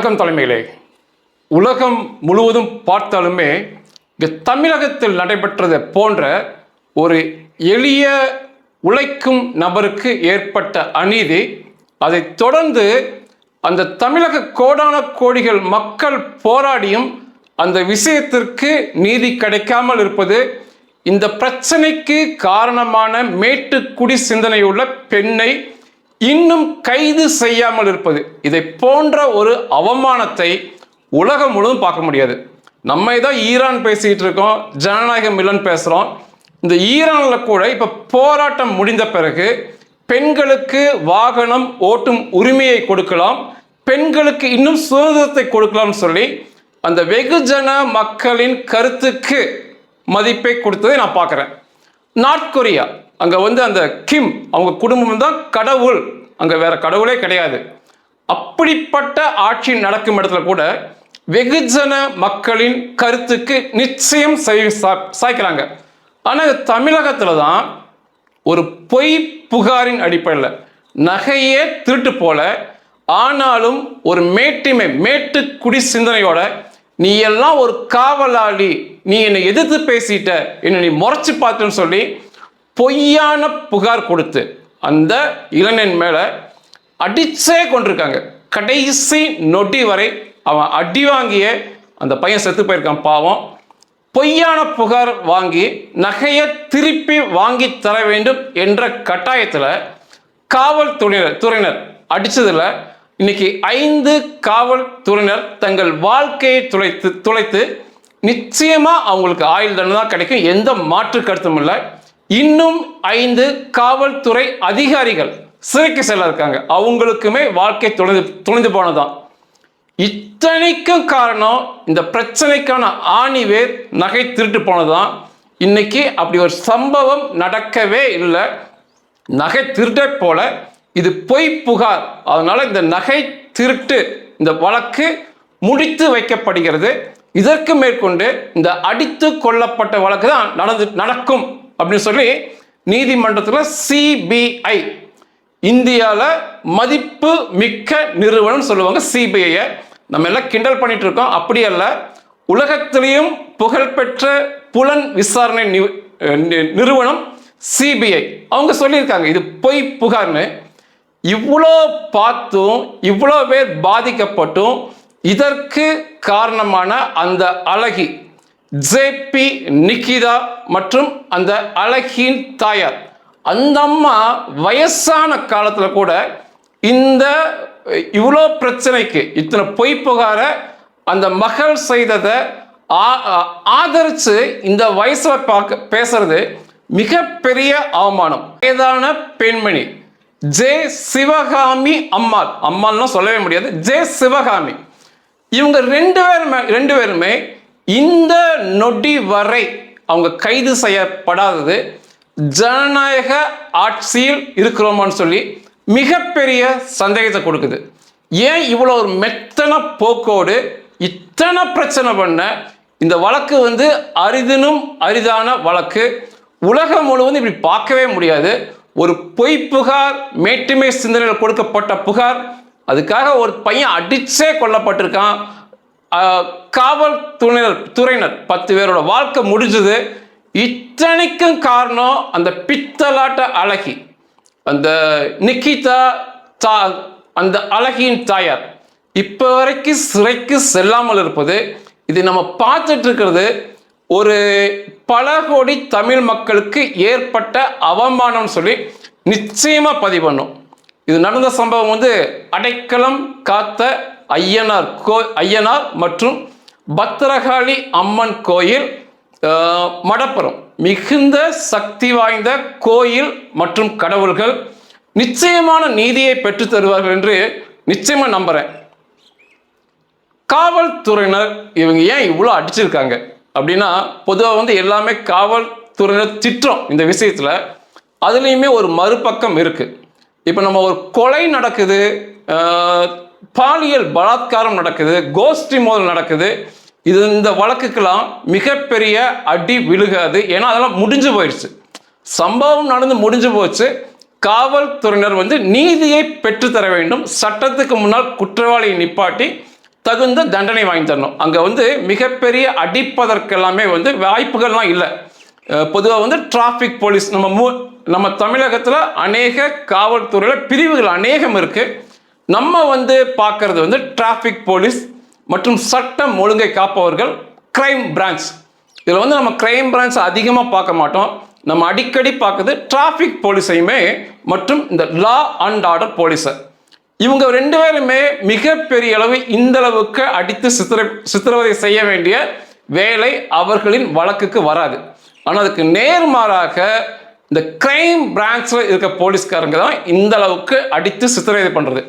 வணக்கம் தலைமையிலே. உலகம் முழுவதும் பார்த்தாலுமே இங்கே தமிழகத்தில் நடைபெற்றது போன்ற ஒரு எளிய உழைக்கும் நபருக்கு ஏற்பட்ட அநீதி அதை தொடர்ந்து அந்த தமிழக கோடான கோடிகள் மக்கள் போராடியும் அந்த விஷயத்திற்கு நீதி கிடைக்காமல் இருப்பது இந்த பிரச்சனைக்கு காரணமான மேட்டுக்குடி சிந்தனையுள்ள பெண்ணை இன்னும் கைது செய்யாமல் இருப்பது. இதை போன்ற ஒரு அவமானத்தை உலகம் முழுவதும் பார்க்க முடியாது. நம்ம ஏதோ ஈரான் பேசிக்கிட்டு இருக்கோம் ஜனநாயகம் இல்லைன்னு பேசுகிறோம் இந்த ஈரானில் கூட இப்போ போராட்டம் முடிந்த பிறகு பெண்களுக்கு வாகனம் ஓட்டும் உரிமையை கொடுக்கலாம் பெண்களுக்கு இன்னும் சுதந்திரத்தை கொடுக்கலாம்னு சொல்லி அந்த வெகுஜன மக்களின் கருத்துக்கு மதிப்பை கொடுத்ததை நான் பார்க்குறேன். நார்த் கொரியா அங்கே வந்து அந்த கிம் அவங்க குடும்பம் தான் கடவுள். அங்கே வேற கடவுளே கிடையாது. அப்படிப்பட்ட ஆட்சி நடக்கும் இடத்துல கூட வெகுஜன மக்களின் கருத்துக்கு நிச்சயம் சா- சாய்க்கிறாங்க. ஆனால் தமிழகத்தில் தான் ஒரு பொய் புகாரின் அடிப்படையில் நகையே திருட்டு போல ஆனாலும் ஒரு மேட்டிமை மேட்டுக்குடி சிந்தனையோட நீ எல்லாம் ஒரு காவலாளி நீ என்னை எதிர்த்து பேசிட்ட என்னை நீ முறைச்சு பார்த்தேன்னு சொல்லி பொய்யான புகார் கொடுத்து அந்த இளைஞன் மேலே அடிச்சே கொண்டிருக்காங்க. கடைசி நொடி வரை அவன் அடி வாங்கிய அந்த பையன் செத்து போயிருக்கான் பாவம். பொய்யான புகார் வாங்கி நகையை திருப்பி வாங்கி தர வேண்டும் என்ற கட்டாயத்தில் காவல்துறையினர் துறையினர் அடித்ததில் இன்னைக்கு ஐந்து காவல்துறையினர் தங்கள் வாழ்க்கையை துளைத்து துளைத்து நிச்சயமாக அவங்களுக்கு ஆயுள் தண்டனை தான் கிடைக்கும். எந்த மாற்று கருத்தும் இல்லை. இன்னும் ஐந்து காவல்துறை அதிகாரிகள் சிறைக்கு செல்ல இருக்காங்க. அவங்களுக்குமே வாழ்க்கை துணிந்து துணிந்து போனதான் இத்தனைக்கும் காரணம் இந்த பிரச்சனைக்கான ஆணிவேர் நகை திருட்டு போனதுதான். இன்னைக்கு அப்படி ஒரு சம்பவம் நடக்கவே இல்லை. நகை திருட்டை போல. இது பொய் புகார். அதனால இந்த நகை திருட்டு இந்த வழக்கு முடித்து வைக்கப்படுகிறது. இதற்கு மேற்கொண்டு இந்த அடித்து கொல்லப்பட்ட வழக்கு தான் நடந்து நடக்கும். அப்படின்னு சொல்லி நீதிமன்றத்தில் சிபிஐ இந்தியாவில் மதிப்பு மிக்க நிறுவனம் சொல்லுவாங்க சிபிஐயை நம்ம எல்லாம் கிண்டல் பண்ணிட்டு இருக்கோம். அப்படி அல்ல உலகத்திலையும் புகழ்பெற்ற புலன் விசாரணை நிறுவனம் சிபிஐ அவங்க சொல்லியிருக்காங்க இது பொய் புகார்னு. இவ்வளோ பார்த்தும் இவ்வளோ பேர் பாதிக்கப்பட்டும் இதற்கு காரணமான அந்த அழகி ஜேபி நிக்கிதா மற்றும் அந்த அழகியின் தாயார். அந்த அம்மா வயசான காலத்தில் கூட இந்த இவ்வளோ பிரச்சனைக்கு இத்தனை பொய் புகார அந்த மகள் செய்ததை ஆ- இந்த வயசில் பார்க்க பேசுறது மிகப்பெரிய அவமானம். வயதான பெண்மணி ஜே சிவகாமி அம்மாள். அம்மாள்னா சொல்லவே முடியாது. ஜே சிவகாமி. இவங்க ரெண்டு பேருமே ரெண்டு பேருமே இந்த நொடி வரை அவங்க கைது செய்யப்படாதது ஜனநாயக ஆட்சியில் இருக்கிறோமான்னு சொல்லி மிகப்பெரிய சந்தேகத்தை கொடுக்குது. ஏன் இவ்வளோ ஒரு மெத்தன போக்கோடு இத்தனை பிரச்சனை பண்ண? இந்த வழக்கு வந்து அரிதினும் அரிதான வழக்கு. உலகம் முழுவதும் இப்படி பார்க்கவே முடியாது. ஒரு பொய் புகார் மேட்டுமை சிந்தனையில் கொடுக்கப்பட்ட புகார். அதுக்காக ஒரு பையன் அடிச்சே கொல்லப்பட்டிருக்கான். காவல் காவல்துறையினர் துறையினர் பத்து பேரோட வாழ்க்கை முடிஞ்சது. இத்தனைக்கும் காரணம் அந்த பித்தலாட்ட அழகி. அந்த நிக்கிதா தா அந்த அழகியின் தாயார். இப்போ வரைக்கும் சிறைக்கு செல்லாமல் இருப்பது இது நம்ம பார்த்துட்டு இருக்கிறது ஒரு பல கோடி தமிழ் மக்களுக்கு ஏற்பட்ட அவமானம்னு சொல்லி நிச்சயமாக பதிவு பண்ணும். இது நடந்த சம்பவம் வந்து அடைக்கலம் காத்த ஐயனார் கோ ஐயனார் மற்றும் பத்திரகாளி அம்மன் கோயில் மடப்புறம். மிகுந்த சக்தி வாய்ந்த கோயில் மற்றும் கடவுள்கள் நிச்சயமான நீதியை பெற்று தருவார்கள் என்று நிச்சயமாக நம்புகிறேன் காவல்துறையினர் இவங்க ஏன் இவ்வளோ அடிச்சிருக்காங்க? அப்படின்னா பொதுவாக வந்து எல்லாமே காவல்துறையினர் திட்டம் இந்த விஷயத்தில். அதுலேயுமே ஒரு மறுபக்கம் இருக்குது இப்போ நம்ம ஒரு கொலை நடக்குது பாலியல் பலாத்காரம் நடக்குது கோஷ்டி மோதல் நடக்குது. இது இந்த வழக்குக்கெல்லாம் மிகப்பெரிய அடி விழுகாது. ஏன்னா அதெல்லாம் முடிஞ்சு போயிடுச்சு. சம்பவம் நடந்து முடிஞ்சு போச்சு. காவல்துறையினர் வந்து நீதியை பெற்றுத்தர வேண்டும். சட்டத்துக்கு முன்னால் குற்றவாளியை நிப்பாட்டி தகுந்த தண்டனை வாங்கி தரணும். அங்கே வந்து மிகப்பெரிய அடிப்பதற்கெல்லாமே வந்து வாய்ப்புகள்லாம் இல்லை. பொதுவாக வந்து டிராஃபிக் போலீஸ் நம்ம மூ நம்ம தமிழகத்தில் அநேக காவல்துறையில் பிரிவுகள் அநேகம் இருக்குது நம்ம வந்து பார்க்கறது வந்து டிராஃபிக் போலீஸ் மற்றும் சட்டம் ஒழுங்கை காப்பவர்கள் கிரைம் பிரான்ச் இதில் வந்து நம்ம கிரைம் பிரான்ச் அதிகமாக பார்க்க மாட்டோம். நம்ம அடிக்கடி பார்க்குறது டிராஃபிக் போலீஸையுமே மற்றும் இந்த லா அண்ட் ஆர்டர் போலீஸை இவங்க ரெண்டு பேருமே மிகப்பெரிய அளவு இந்த அளவுக்கு அடித்து சித்திர சித்திரவதை செய்ய வேண்டிய வேலை அவர்களின் வழக்குக்கு வராது. ஆனால் அதுக்கு நேர்மாறாக இந்த கிரைம் பிரான்ச்சில் இருக்க போலீஸ்காரங்க தான் இந்த அளவுக்கு அடித்து சித்திரவதை பண்ணுறது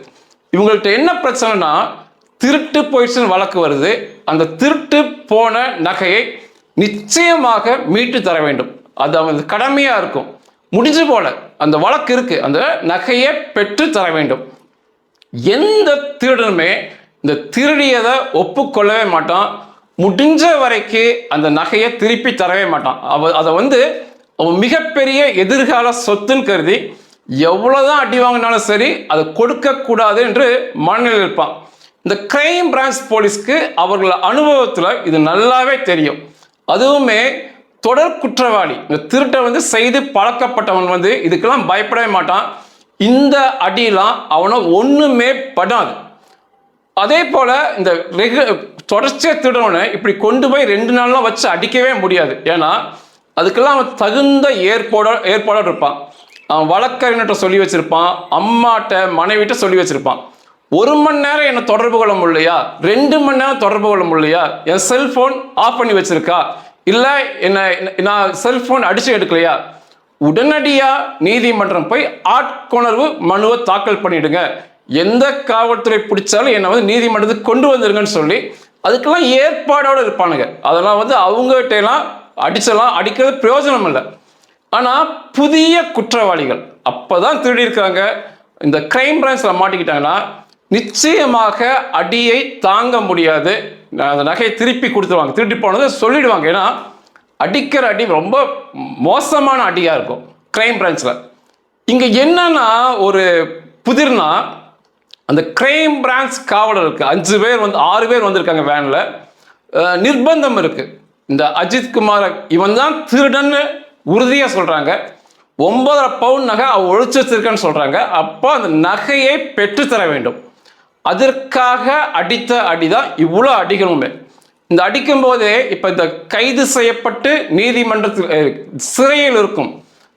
இவங்கள்ட்ட என்ன பிரச்சனைனா திருட்டு போயிடுச்சுன்னு வழக்கு வருது. அந்த திருட்டு போன நகையை நிச்சயமாக மீட்டு தர வேண்டும். அது அவங்க கடமையாக இருக்கும். முடிஞ்சு போல. அந்த வழக்கு இருக்கு. அந்த நகையை பெற்று தர வேண்டும். எந்த திருடனுமே இந்த திருடியதை ஒப்புக்கொள்ளவே மாட்டான். முடிஞ்ச வரைக்கும் அந்த நகையை திருப்பி தரவே மாட்டான். அவ அதை வந்து அவன் மிகப்பெரிய எதிர்கால சொத்துன்னு கருதி எவ்வளோதான் அடி வாங்கினாலும் சரி அதை கொடுக்கக்கூடாது என்று மனநிலையில் இருப்பான். இந்த கிரைம் பிரான்ச் போலீஸ்க்கு அவர்கள் அனுபவத்தில் இது நல்லாவே தெரியும். அதுவுமே தொடர் குற்றவாளி. இந்த திருட்டை வந்து செய்து பழக்கப்பட்டவன் வந்து இதுக்கெல்லாம் பயப்படவே மாட்டான். இந்த அடியெலாம் அவனை ஒன்றுமே படாது. அதே போல் இந்த ரெகு தொடர்ச்சியாக திருடவனை இப்படி கொண்டு போய் ரெண்டு நாள்லாம் வச்சு அடிக்கவே முடியாது. ஏன்னா அதுக்கெல்லாம் அவன் தகுந்த ஏற்பாடோ ஏற்பாடோடு இருப்பான். வழக்கறிஞர்கிட்ட சொல்லி வச்சிருப்பான் அம்மாட்ட மனைவிட்ட சொல்லி வச்சிருப்பான். ஒரு மணி நேரம் என்னை தொடர்பு கொள்ள முடியலையா? ரெண்டு மணி நேரம் தொடர்பு கொள்ள முடியலையா? என் செல்ஃபோன் ஆஃப் பண்ணி வச்சிருக்கா? இல்லை என்ன நான் செல்ஃபோன் அடிச்சு எடுக்கலையா? உடனடியாக நீதிமன்றம் போய் ஆட்கொணர்வு மனுவை தாக்கல் பண்ணிடுங்க. எந்த காவல்துறை பிடிச்சாலும் என்னை வந்து நீதிமன்றத்துக்கு கொண்டு வந்துருங்கன்னு சொல்லி அதுக்கெல்லாம் ஏற்பாடோடு இருப்பானுங்க. அதெல்லாம் வந்து அவங்ககிட்ட எல்லாம் அடிச்சலாம் அடிக்கிறது பிரயோஜனம் இல்லை ஆனால் புதிய குற்றவாளிகள் அப்போ தான் திருடியிருக்காங்க இந்த கிரைம் பிரான்ச்சில் மாட்டிக்கிட்டாங்கன்னா நிச்சயமாக அடியை தாங்க முடியாது. அந்த நகையை திருப்பி கொடுத்துருவாங்க. திருடி போனதை சொல்லிடுவாங்க. ஏன்னா அடிக்கிற அடி ரொம்ப மோசமான அடியாக இருக்கும் கிரைம் பிரான்ச்சில் இங்கே என்னன்னா ஒரு புதிர்னா அந்த கிரைம் பிரான்ச் காவலருக்கு அஞ்சு பேர் வந்து ஆறு பேர் வந்திருக்காங்க வேனில் நிர்பந்தம் இருக்குது இந்த அஜித் குமார் இவன் தான் திருடன்னு உறுதியாக சொல்கிறாங்க ஒன்பதரை பவுன் நகை அவ ஒழிச்சு வச்சிருக்கேன்னு சொல்கிறாங்க அப்போ அந்த நகையை பெற்றுத்தர வேண்டும். அதற்காக அடித்த அடிதான் இவ்வளோ அடிகளுமே. இந்த அடிக்கும் போதே இப்போ இந்த கைது செய்யப்பட்டு நீதிமன்றத்தில் சிறையில் இருக்கும்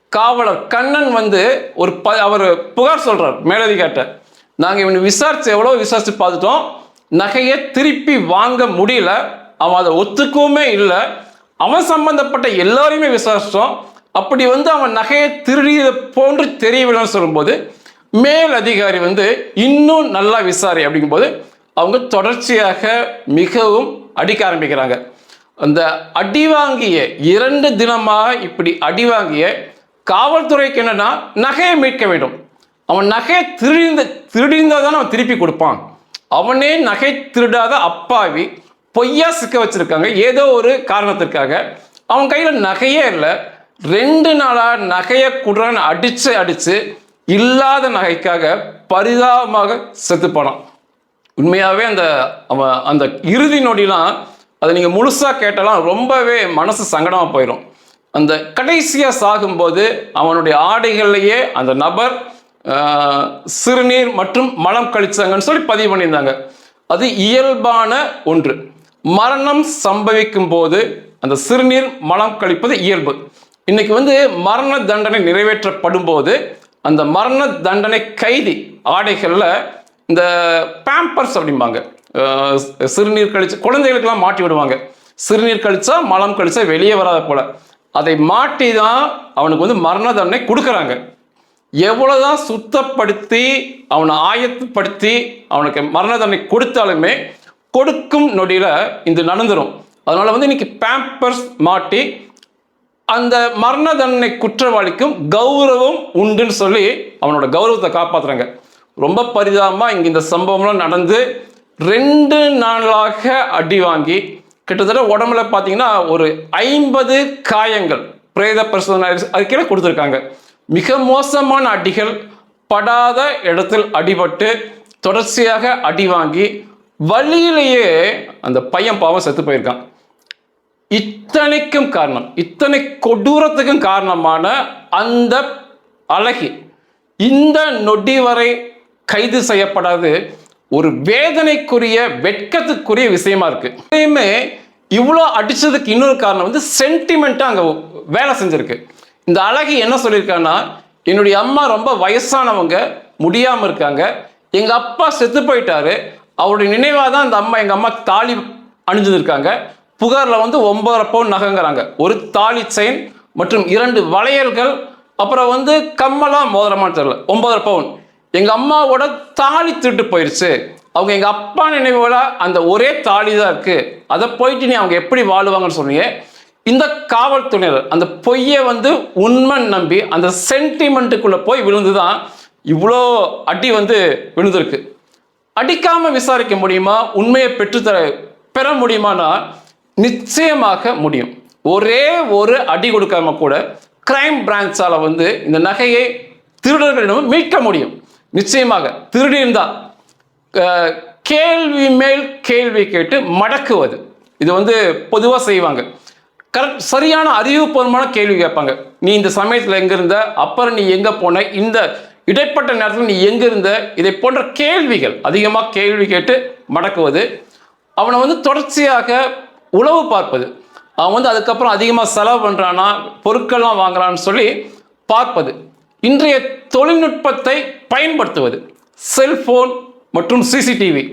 காவலர் கண்ணன் வந்து ஒரு ப அவர் புகார் சொல்கிறார் மேலதிகார்ட்ட. நாங்கள் இவனை விசாரித்து எவ்வளோ விசாரித்து பார்த்துட்டோம். நகையை திருப்பி வாங்க முடியல. அவன் அதை ஒத்துக்கவுமே இல்லை. அவன் சம்பந்தப்பட்ட எல்லாரையுமே விசாரித்தோம் அப்படி வந்து அவன் நகையை திருடியது போன்று தெரியவில்லைன்னு சொல்லும்போது மேல் அதிகாரி வந்து இன்னும் நல்லா விசாரி அப்படிங்கும்போது அவங்க தொடர்ச்சியாக மிகவும் அடிக்க ஆரம்பிக்கிறாங்க. அந்த அடி வாங்கிய இரண்டு தினமாக இப்படி அடி வாங்கிய காவல்துறைக்கு என்னன்னா நகையை மீட்க வேண்டும். அவன் நகையை திருடிந்த திருடிந்தால் தான் அவன் திருப்பி கொடுப்பான். அவனே நகை திருடாத அப்பாவி பொய்யா சிக்க வச்சிருக்காங்க. ஏதோ ஒரு காரணத்திற்காக. அவன் கையில் நகையே இல்லை. ரெண்டு நாளாக நகையை குடுறான்னு அடித்து அடித்து இல்லாத நகைக்காக பரிதாபமாக செத்து போனான். உண்மையாகவே அந்த அவன் அந்த இறுதி நொடிலாம் அதை நீங்கள் முழுசாக கேட்டாலாம் ரொம்பவே மனசு சங்கடமாக போயிடும் அந்த கடைசியாக சாகும்போது அவனுடைய ஆடைகள்லையே அந்த நபர் சிறுநீர் மற்றும் மலம் கழிச்சாங்கன்னு சொல்லி பதிவு பண்ணியிருந்தாங்க. அது இயல்பான ஒன்று. மரணம் சம்பவிக்கும் போது அந்த சிறுநீர் மலம் கழிப்பது இயல்பு. இன்னைக்கு வந்து மரண தண்டனை நிறைவேற்றப்படும் போது அந்த மரண தண்டனை கைதி ஆடைகளில் இந்த பேம்பர்ஸ் அப்படிம்பாங்க. சிறுநீர் கழிச்சு குழந்தைகளுக்கெல்லாம் மாட்டி விடுவாங்க. சிறுநீர் கழிச்சா மலம் கழிச்சா வெளியே வராத போல. அதை மாட்டி தான் அவனுக்கு வந்து மரண தண்டனை கொடுக்குறாங்க. எவ்வளோதான் சுத்தப்படுத்தி அவனை ஆயத்தப்படுத்தி அவனுக்கு மரண தண்டனை கொடுத்தாலுமே கொடுக்கும் நொடியில் இது நடந்துடும் அதனால் வந்து இன்னைக்கு பேம்பர்ஸ் மாட்டி அந்த மரண தண்டனை குற்றவாளிக்கும் கௌரவம் உண்டுன்னு சொல்லி அவனோட கௌரவத்தை காப்பாற்றுறாங்க ரொம்ப பரிதாபமாக இங்கே இந்த சம்பவம்லாம் நடந்து ரெண்டு நாளாக அடி வாங்கி கிட்டத்தட்ட உடம்புல பார்த்தீங்கன்னா ஒரு ஐம்பது காயங்கள் பிரேத பரிசோதனை அதுக்கே கொடுத்துருக்காங்க. மிக மோசமான அடிகள் படாத இடத்தில் அடிபட்டு தொடர்ச்சியாக அடி வாங்கி வழியிலேயே அந்த பையன் பாவம் செத்து போயிருக்கான். இத்தனைக்கும் காரணம் இத்தனை கொடூரத்துக்கும் காரணமான அந்த அழகி. இந்த நொடி வரை கைது செய்யப்படாது. ஒரு வேதனைக்குரிய வெட்கத்துக்குரிய விஷயமா இருக்கு. எப்பயுமே இவ்வளோ அடிச்சதுக்கு இன்னொரு காரணம் வந்து சென்டிமெண்ட்டாக அங்கே வேலை செஞ்சிருக்கு. இந்த அழகி என்ன சொல்லியிருக்கான்னா என்னுடைய அம்மா ரொம்ப வயசானவங்க முடியாமல் இருக்காங்க. எங்கள் அப்பா செத்து போயிட்டாரு. அவருடைய நினைவாக தான் அந்த அம்மா எங்கள் அம்மா தாலி அணிஞ்சிருக்காங்க புகாரில் வந்து ஒன்பதரை பவுன் நகைங்கிறாங்க. ஒரு தாலி செயின் மற்றும் இரண்டு வளையல்கள் அப்புறம் வந்து கம்மலா மோதிரமான்னு தெரியல ஒன்பதரை பவுன். எங்கள் அம்மாவோட தாலி திருட்டு போயிடுச்சு அவங்க எங்கள் அப்பா நினைவோட அந்த ஒரே தாலி தான் இருக்குது அதை போயிட்டு நீ அவங்க எப்படி வாழுவாங்கன்னு சொன்னீங்க இந்த காவல்துறையினர் அந்த பொய்யை வந்து உண்மை நம்பி அந்த சென்டிமெண்ட்டுக்குள்ளே போய் விழுந்து தான் இவ்வளோ அடி வந்து விழுந்திருக்கு. அடிக்காம விசாரிக்க முடியுமா? உண்மையை பெற்றுத்தர பெற முடியுமானா? நிச்சயமாக முடியும். ஒரே ஒரு அடி கொடுக்காம கூட கிரைம் பிரான்ச்சால் வந்து இந்த நகையை திருடர்களிடம் மீட்க முடியும். நிச்சயமாக திருடியிருந்தா கேள்வி மேல் கேள்வி கேட்டு மடக்குவது. இது வந்து பொதுவாக செய்வாங்க. கரெக்ட் சரியான அறிவுபூர்வமான கேள்வி கேட்பாங்க. நீ இந்த சமயத்தில் எங்கே இருந்த? அப்புறம் நீ எங்கே போன? இந்த இடைப்பட்ட நேரத்தில் நீ எங்கே இருந்த? இதை போன்ற கேள்விகள் அதிகமாக கேள்வி கேட்டு மடக்குவது அவனை வந்து தொடர்ச்சியாக உளவு பார்ப்பது. அவன் வந்து அதுக்கப்புறம் அதிகமாக செலவு பண்ணுறானா பொருட்கள்லாம் வாங்குறான்னு சொல்லி பார்ப்பது. இன்றைய தொழில்நுட்பத்தை பயன்படுத்துவது. செல்ஃபோன் மற்றும் சிசிடிவி.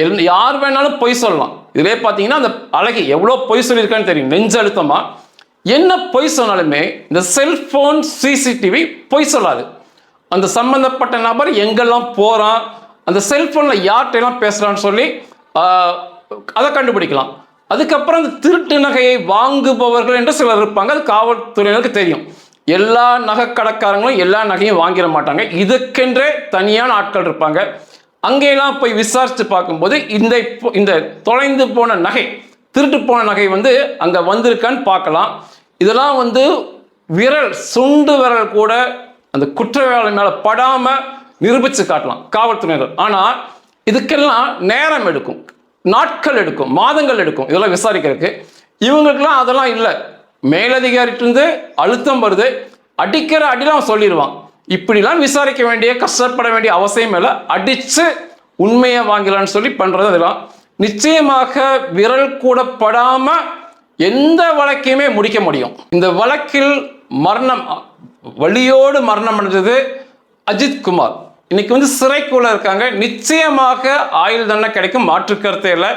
எல் யார் வேணாலும் பொய் சொல்லலாம். இதிலே பார்த்தீங்கன்னா அந்த அழகி எவ்வளோ பொய் சொல்லியிருக்கான்னு தெரியும். நெஞ்சழுத்தமாக என்ன பொய் சொன்னாலுமே இந்த செல்ஃபோன் சிசிடிவி பொய் சொல்லாது. அந்த சம்பந்தப்பட்ட நபர் எங்கெல்லாம் போகிறான் அந்த செல்ஃபோனில் யார்கிட்டலாம் பேசுகிறான்னு சொல்லி அதை கண்டுபிடிக்கலாம். அதுக்கப்புறம் அந்த திருட்டு நகையை வாங்குபவர்கள் என்று சிலர் இருப்பாங்க. அது காவல்துறையினருக்கு தெரியும். எல்லா நகை கடைக்காரங்களும் எல்லா நகையும் வாங்கிட மாட்டாங்க. இதுக்கென்றே தனியான ஆட்கள் இருப்பாங்க. அங்கேயெல்லாம் போய் விசாரித்து பார்க்கும்போது இந்த இப்போ- இந்த தொலைந்து போன நகை திருட்டு போன நகை வந்து அங்கே வந்திருக்கான்னு பார்க்கலாம். இதெல்லாம் வந்து விரல் சுண்டு விரல் கூட அந்த குற்றவாளி மேலே படாமல் நிரூபித்து காட்டலாம் காவல்துறையினர். ஆனால் இதுக்கெல்லாம் நேரம் எடுக்கும் நாட்கள் எடுக்கும் மாதங்கள் எடுக்கும். இதெல்லாம் விசாரிக்கிறதுக்கு. இவங்களுக்கெல்லாம் அதெல்லாம் இல்லை. மேலதிகாரிட்டிருந்து அழுத்தம் வருது. அடிக்கிற அடிலாம் சொல்லிடுவான். இப்படிலாம் விசாரிக்க வேண்டிய கஷ்டப்பட வேண்டிய அவசியம் இல்லை. அடித்து உண்மையை வாங்கலான்னு சொல்லி பண்ணுறது அதெல்லாம். நிச்சயமாக விரல் கூட எந்த வழக்கையுமே முடிக்க முடியும். இந்த வழக்கில் மரணம் வழியோடு மரணம் அடைஞ்சது அஜித் குமார். இன்னைக்கு வந்து சிறைக்குள்ள இருக்காங்க. நிச்சயமாக ஆயுள் தண்டனை கிடைக்கும். மாற்று கருத்தே இல்லை.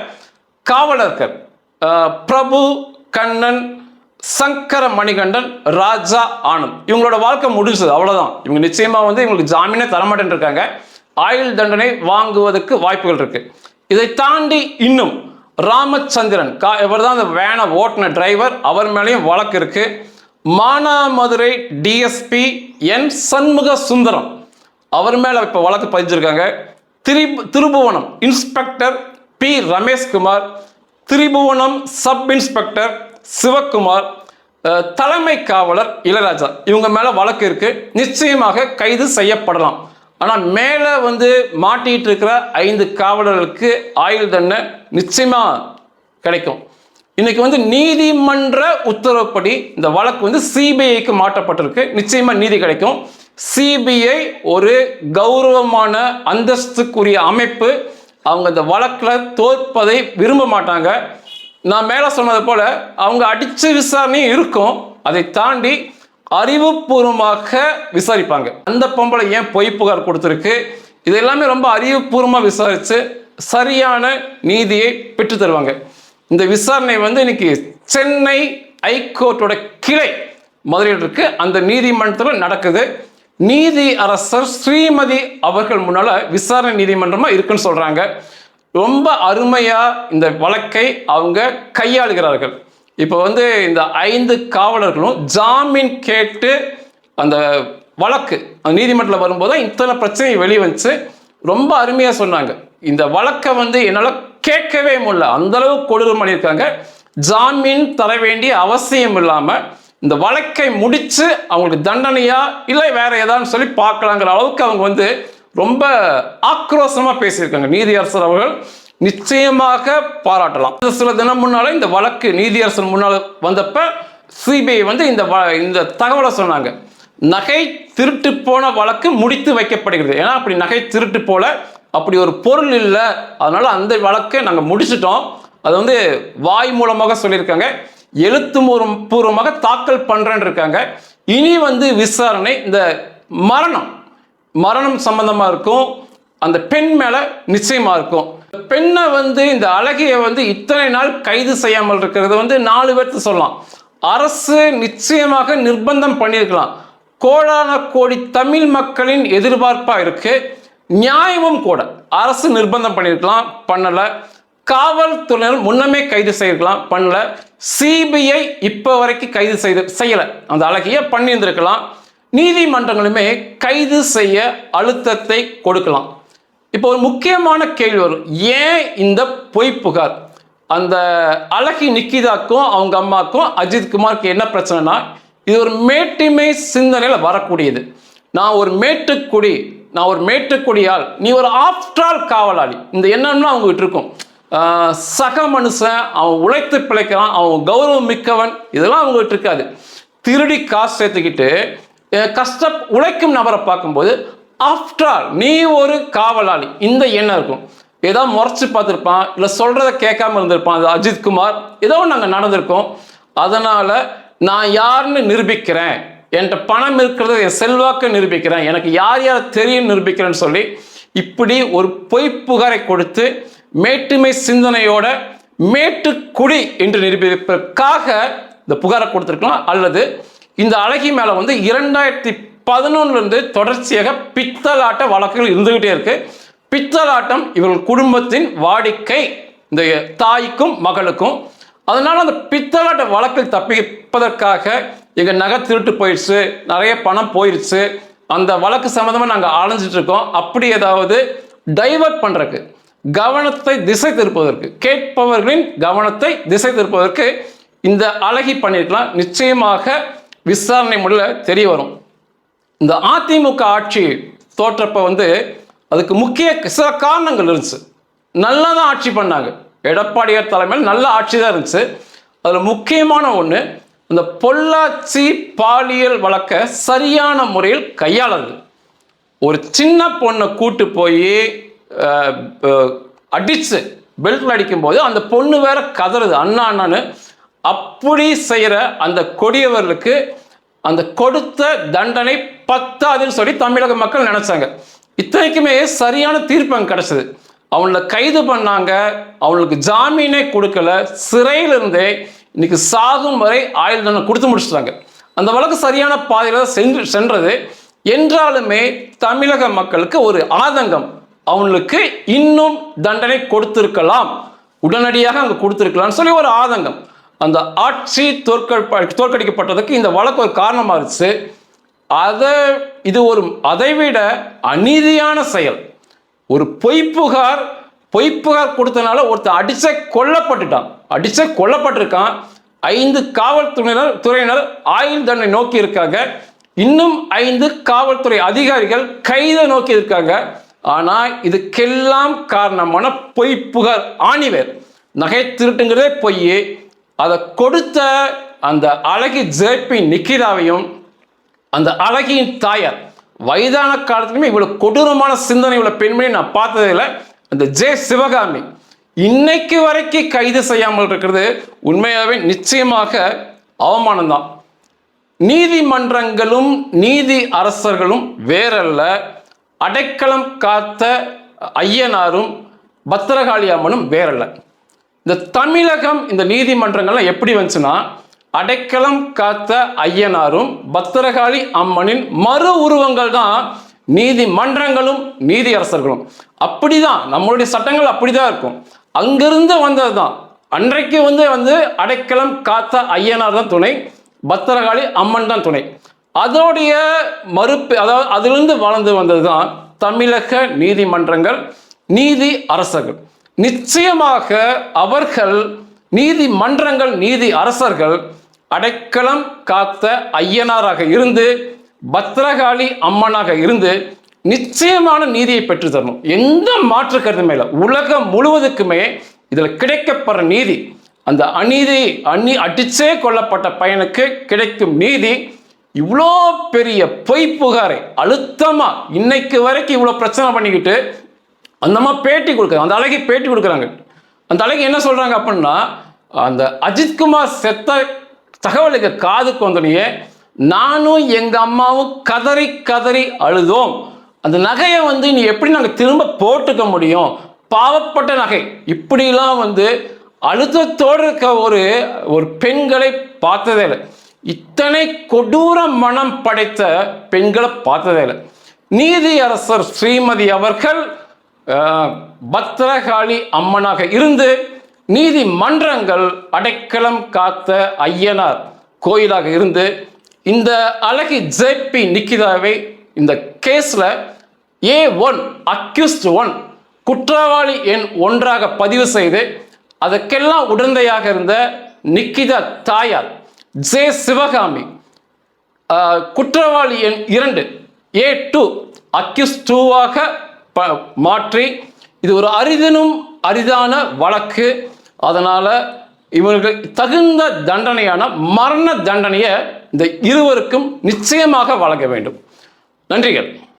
காவலர்கள் பிரபு கண்ணன் சங்கர மணிகண்டன் ராஜா ஆனந்த். இவங்களோட வாழ்க்கை முடிஞ்சது. அவ்வளோதான் இவங்க நிச்சயமாக வந்து இவங்களுக்கு ஜாமீனே தரமாட்டேன் இருக்காங்க. ஆயுள் தண்டனை வாங்குவதற்கு வாய்ப்புகள் இருக்கு. இதை தாண்டி இன்னும் ராமச்சந்திரன் கா இவர் தான் அந்த வேனை ஓட்டின டிரைவர் அவர் மேலேயும் வழக்கு இருக்குது மானாமதுரை டிஎஸ்பி என் சண்முக சுந்தரம். அவர் மேலே இப்போ வழக்கு பதிஞ்சிருக்காங்க. திரி Thirupuvanam inspector P Rameshkumar Thirupuvanam sub inspector Sivakumar தலைமை காவலர் இளையராஜா. இவங்க மேலே வழக்கு இருக்கு. நிச்சயமாக கைது செய்யப்படலாம். ஆனால் மேலே வந்து மாட்டிகிட்டு இருக்கிற ஐந்து காவலர்களுக்கு ஆயுள் தண்டனை நிச்சயமாக கிடைக்கும். இன்னைக்கு வந்து நீதிமன்ற உத்தரவுப்படி இந்த வழக்கு வந்து சிபிஐக்கு மாற்றப்பட்டிருக்கு. நிச்சயமா நீதி கிடைக்கும். சிபிஐ ஒரு கௌரவமான அந்தஸ்துக்குரிய அமைப்பு. அவங்க இந்த வழக்கில் தோற்பதை விரும்ப மாட்டாங்க. நான் மேலே சொன்னது போல அவங்க அடிச்ச விசாரணையும் இருக்கும். அதை தாண்டி அறிவுபூர்வமாக விசாரிப்பாங்க. அந்த பொம்பளை ஏன் பொய் புகார் கொடுத்துருக்கு? இது எல்லாமே ரொம்ப அறிவுபூர்வமாக விசாரித்து சரியான நீதியை பெற்று தருவாங்க. இந்த விசாரணை வந்து இன்னைக்கு சென்னை ஐகோர்ட்டோட கிளை மதுரையில் இருக்கு. அந்த நீதிமன்றத்தில் நடக்குது. நீதி அரசர் ஸ்ரீமதி அவர்கள் முன்னால விசாரணை நீதிமன்றமா இருக்குன்னு சொல்றாங்க. ரொம்ப அருமையா இந்த வழக்கை அவங்க கையாளுகிறார்கள். இப்போ வந்து இந்த ஐந்து காவலர்களும் ஜாமீன் கேட்டு அந்த வழக்கு அந்த நீதிமன்றத்தில் வரும்போது தான் இத்தனை பிரச்சனை வெளியே வந்துச்சு ரொம்ப அருமையாக சொன்னாங்க. இந்த வழக்கை வந்து என்னால் கேட்கவே முடியல. அந்த அளவு கொடூரம் பண்ணியிருக்காங்க. ஜாமீன் தர வேண்டிய அவசியம் இல்லாமல் இந்த வழக்கை முடிச்சு அவங்களுக்கு தண்டனையா இல்லை வேற ஏதான்னு சொல்லி பார்க்கலாங்கிற அளவுக்கு அவங்க வந்து ரொம்ப ஆக்ரோஷமாக பேசியிருக்காங்க. நீதியரசர் அவர்கள் நிச்சயமாக பாராட்டலாம். சில தினம் முன்னால இந்த வழக்கு நீதியரசன் முன்னால் வந்தப்ப சிபிஐ வந்து இந்த வ- இந்த தகவலை சொன்னாங்க. நகை திருட்டு போன வழக்கு முடித்து வைக்கப்படுகிறது. ஏன்னா அப்படி நகை திருட்டு போல அப்படி ஒரு பொருள் இல்லை. அதனால அந்த வழக்கை நாங்கள் முடிச்சிட்டோம். அது வந்து வாய் மூலமாக சொல்லியிருக்காங்க. எழுத்து பூர்வமாக தாக்கல் பண்ணுறேன்னு இருக்காங்க. இனி வந்து விசாரணை இந்த மரணம் மரணம் சம்பந்தமாக இருக்கும். அந்த பெண் மேலே நிச்சயமாக இருக்கும். பெண்ணை வந்து இந்த அழகியை வந்து இத்தனை நாள் கைது செய்யாமல் இருக்கிறது வந்து நாலு பேர்த்து சொல்லலாம். அரசு நிச்சயமாக நிர்பந்தம் பண்ணியிருக்கலாம். கோடான கோடி தமிழ் மக்களின் எதிர்பார்ப்பாக இருக்குது நியாயமும் கூட. அரசு நிர்பந்தம் பண்ணியிருக்கலாம் பண்ணல. காவல்துறையினர் முன்னமே கைது செய்திருக்கலாம் பண்ணல. சிபிஐ இப்போ வரைக்கும் கைது செய்து செய்யல. அந்த அழகிய பண்ணியிருந்திருக்கலாம். நீதிமன்றங்களுமே கைது செய்ய அழுத்தத்தை கொடுக்கலாம். இப்போ ஒரு முக்கியமான கேள்வி வரும். ஏன் இந்த பொய் புகார்? அந்த அழகி நிக்கிதாக்கும் அவங்க அம்மாக்கும் அஜித் குமாருக்கு என்ன பிரச்சனைனா இது ஒரு மேட்டிமை சிந்தனையில் வரக்கூடியது. நான் ஒரு மேட்டுக்குடி நான் ஒரு மேட்டுக்குடியால் நீ ஒரு ஆஃப்டால் காவலாளி. இந்த எண்ணம்லாம் அவங்ககிட்ட இருக்கும். சக மனுஷன் அவன் உழைத்து பிழைக்கிறான் அவன் கௌரவம் மிக்கவன் இதெல்லாம் அவங்ககிட்ட இருக்காது. திருடி காசு சேர்த்துக்கிட்டு கஷ்ட உழைக்கும் நபரை பார்க்கும்போது ஆஃப்டர் நீ ஒரு காவலாளி. இந்த எண்ணம் இருக்கும். ஏதோ முறைச்சி பார்த்துருப்பான் இல்லை சொல்கிறத கேட்காம இருந்திருப்பான் அது அஜித் குமார் ஏதோ நாங்கள் நடந்திருக்கோம். அதனால் நான் யாருன்னு நிரூபிக்கிறேன். என்கிட்ட பணம் இருக்கிறத என் செல்வாக்க நிரூபிக்கிறேன். எனக்கு யார் யார் தெரியும் நிரூபிக்கிறேன்னு சொல்லி இப்படி ஒரு பொய் புகாரை கொடுத்து மேட்டுமை சிந்தனையோட மேட்டுக்குடி என்று நிரூபிப்பதற்காக இந்த புகாரை கொடுத்துருக்கலாம். அல்லது இந்த அழகி மேலே வந்து இரண்டாயிரத்தி பதினொன்றுலேருந்து தொடர்ச்சியாக பித்தலாட்ட வழக்குகள் இருந்துகிட்டே இருக்கு. பித்தலாட்டம் இவர்கள் குடும்பத்தின் வாடிக்கை இந்த தாய்க்கும் மகளுக்கும். அதனால் அந்த பித்தலாட்ட வழக்கில் தப்பிப்பதற்காக எங்கள் நகை திருட்டு போயிடுச்சு நிறைய பணம் போயிடுச்சு அந்த வழக்கு சம்மந்தமாக நாங்கள் அலைஞ்சிட்டு இருக்கோம். அப்படி ஏதாவது டைவர்ட் பண்ணுறக்கு கவனத்தை திசை திருப்பதற்கு கேட்பவர்களின் கவனத்தை திசை திருப்பதற்கு இந்த அழகி பண்ணியிருக்கலாம் நிச்சயமாக விசாரணை முடியல தெரிய வரும். இந்த அதிமுக ஆட்சி தோற்றப்ப வந்து அதுக்கு முக்கிய சில காரணங்கள் இருந்துச்சு. நல்லா தான் ஆட்சி பண்ணாங்க. எடப்பாடியார் தலைமையில் நல்ல ஆட்சி தான் இருந்துச்சு. அதில் முக்கியமான ஒன்று இந்த பொள்ளாச்சி பாலியல் வழக்க சரியான முறையில் கையாளது ஒரு சின்ன பொண்ணை கூட்டு போய் அடிச்சு பெல்ட்ல அடிக்கும்போது அந்த பொண்ணு வேற கதறுது. அண்ணா அண்ணான்னு அப்படி செய்கிற அந்த கொடியவர்களுக்கு அந்த கொடுத்த தண்டனை பத்தாதுன்னு சொல்லி தமிழக மக்கள் நினைச்சாங்க. இத்தனைக்குமே சரியான தீர்ப்பு அங்கே கிடைச்சது. அவங்கள கைது பண்ணாங்க. அவங்களுக்கு ஜாமீனே கொடுக்கல. சிறையிலிருந்தே இன்னைக்கு சாகும் வரை ஆயுள் தண்டனை கொடுத்து முடிச்சிட்டாங்க. அந்த வழக்கு சரியான பாதையில் சென்று சென்றது என்றாலுமே தமிழக மக்களுக்கு ஒரு ஆதங்கம். அவங்களுக்கு இன்னும் தண்டனை கொடுத்திருக்கலாம். உடனடியாக அங்கே கொடுத்துருக்கலாம்னு சொல்லி ஒரு ஆதங்கம். அந்த ஆட்சி தோற்க தோற்கடிக்கப்பட்டதுக்கு இந்த வழக்கு ஒரு காரணமாக இருந்துச்சு. அதை இது ஒரு அதைவிட அநீதியான செயல். ஒரு பொய்ப்புகார் பொய்ப்புகார் கொடுத்தனால ஒருத்தன் அடிச்ச கொல்லப்பட்டுட்டான். அடிச்ச கொல்லப்பட்டிருக்கான். ஐந்து காவல்துறையினர் துறையினர் ஆயுள் தண்டனை நோக்கி இருக்காங்க. இன்னும் ஐந்து காவல்துறை அதிகாரிகள் கைதை நோக்கி இருக்காங்க. ஆனா இதுக்கெல்லாம் காரணமான பொய் புகார் ஆணிவேர். நகை திருட்டுங்கிறதே பொய் அதை கொடுத்த அந்த அழகி ஜேபி நிக்கிதாவையும் அந்த அழகியின் தாயார். வயதான காலத்துலையுமே இவ்வளவு கொடூரமான சிந்தனை உள்ள பெண்மணி நான் பார்த்ததில்லை அந்த ஜே சிவகாமி. இன்னைக்கு வரைக்கும் கைது செய்யாமல் இருக்கிறது உண்மையாகவே நிச்சயமாக அவமானம்தான். நீதிமன்றங்களும் நீதி அரசர்களும் வேறல்ல. அடைக்கலம் காத்த ஐயனாரும் பத்திரகாளி அம்மனும் வேறல்ல. இந்த தமிழகம் இந்த நீதிமன்றங்கள்லாம் எப்படி வந்துச்சுன்னா அடைக்கலம் காத்த ஐயனாரும் பத்திரகாளி அம்மனின் மறு உருவங்கள் தான் நீதிமன்றங்களும் நீதி அரசர்களும். அப்படிதான் நம்மளுடைய சட்டங்கள் அப்படிதான் இருக்கும். அங்கிருந்து வந்தது தான். அன்றைக்கு வந்து வந்து அடைக்கலம் காத்த ஐயனார் தான் துணை பத்திரகாளி அம்மன் தான் துணை. அதோடைய மறுப்பு அதாவது அதிலிருந்து வளர்ந்து வந்தது தான் தமிழக நீதிமன்றங்கள் நீதி அரசர்கள். நிச்சயமாக அவர்கள் நீதிமன்றங்கள் நீதி அரசர்கள் அடைக்கலம் காத்த ஐயனாராக இருந்து பத்திரகாளி அம்மனாக இருந்து நிச்சயமான நீதியை பெற்று தரணும். எந்த மாற்று கருத்துமே இல்லை. உலகம் முழுவதுக்குமே இதில் கிடைக்கப்படுற நீதி அந்த அநீதி அநீ அடிச்சே கொல்லப்பட்ட பையனுக்கு கிடைக்கும் நீதி இவ்வளோ பெரிய பொய் புகாரை அழுத்தமாக இன்னைக்கு வரைக்கும் இவ்வளோ பிரச்சனை பண்ணிக்கிட்டு அந்தம்மா பேட்டி கொடுக்குறாங்க. அந்த அழகி பேட்டி கொடுக்குறாங்க. அந்த அழகி என்ன சொல்கிறாங்க அப்படின்னா அந்த அஜித்குமார் செத்த தகவலுக்கு காதுக்கு வந்தோடனே நானும் எங்கள் அம்மாவும் கதறி கதறி அழுதோம். அந்த நகையை வந்து நீ எப்படி நாங்கள் திரும்ப போட்டுக்க முடியும்? பாவப்பட்ட நகை. இப்படிலாம் வந்து அழுத்தத்தோடு இருக்க ஒரு ஒரு பெண்களை பார்த்ததே இல்லை. இத்தனை கொடூர மனம் படைத்த பெண்களை பார்த்ததே இல்லை. நீதி அரசர் ஸ்ரீமதி அவர்கள் பத்ரகாளி அம்மனாக இருந்து நீதி மன்றங்கள் அடைக்கலம் காத்த ஐயனார் கோயிலாக இருந்து இந்த அழகி ஜேபி நிக்கிதாவை இந்த கேஸில் ஏ ஒன் அக்யூஸ்ட் ஒன் குற்றவாளி எண் ஒன்றாக பதிவு செய்து அதற்கெல்லாம் உடந்தையாக இருந்த நிக்கிதா தாயார் ஜே சிவகாமி குற்றவாளி எண் இரண்டு ஏ டூ அக்யூஸ் டூவாக ப மாற்றி இது ஒரு அரிதினும் அரிதான வழக்கு. அதனால் இவர்களுக்கு தகுந்த தண்டனையான மரண தண்டனையை இந்த இருவருக்கும் நிச்சயமாக வழங்க வேண்டும். நன்றிகள்.